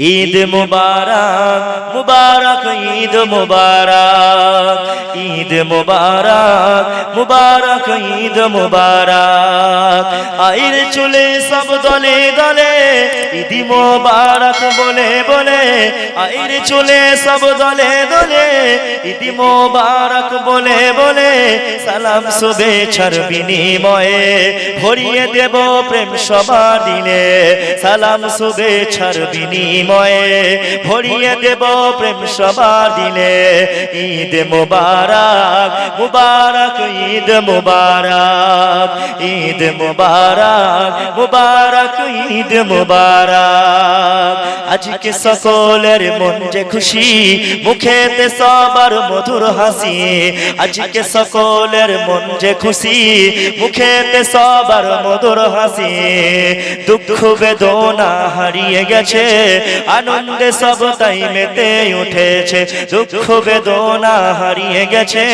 ঈদ মুবারক মুবারক, ঈদ মুবারক ঈদ মুবারক মুবারক, ঈদ মুবারক। আইর চলে সব দলে দলে ঈদ মুবারক বলে বলে আইর চলে সব দলে দলে। ইদি মোবারক বলে বলে, সালাম, শুভেচ্ছার বিনিময়ে ভরিয়ে দেব প্রেম সবার দিলে। সালাম, শুভেচ্ছার বিনিময়ে ভরিয়ে দেব প্রেম সবার দিলে। ঈদ মুবারক মুবারক, ঈদ মুবারক ঈদ মুবারক মুবারক, ঈদ মুবারক। আজকে সকলের মন যে খুশি মুখেতে সবার মধুর হাসি। আজকে সকলের মন যে খুশি মুখেতে সবার মধুর হাসি। দুঃখ বেদনা হারিয়ে গেছে আনন্দে সব তাই মেতে উঠেছে। দুঃখ বেদনা হারিয়ে গেছে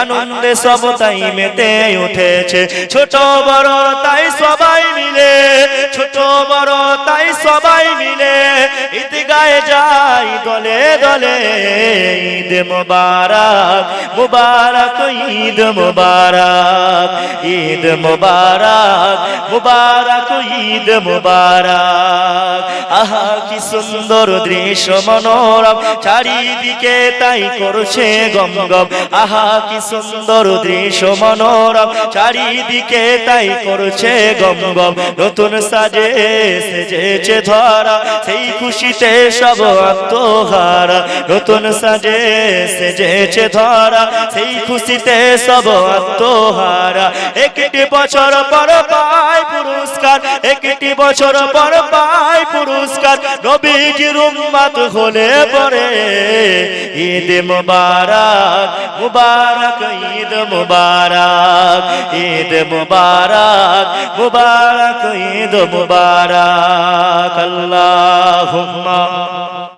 আনন্দে সব তাই মেতে উঠেছে। ছোট বড় তাই সবাই মিলে ছোট বড় তাই সবাই মিলে ঈদগায় যাই। দলে দলে, ঈদ মুবারক মুবারক, ঈদ মুবারক ঈদ মুবারক মুবারক, ঈদ মুবারক। আহা, কি সুন্দর দৃশ্য মনোরম, চারিদিকে তাই করছে গম গম আহা, কি সুন্দর দৃশ্য মনোরম, চারিদিকে তাই করছে গম গম নতুন সাজে সেজেছে ধরা, সেই খুশিতে সব আত্মহারা নতুন সাজে সেজেছে ধরা, সেই খুশিতে সব আত্মহারা। একটি বছর পর পায় পুরস্কার, একটি বছর পর পায় পুরস্কার নবীজির উম্মত হলে পরে ঈদ মুবারক মুবারক, ঈদ মুবারক ঈদ মুবারক মুবারক, ঈদ মুবারক। আল্লাহুম্মা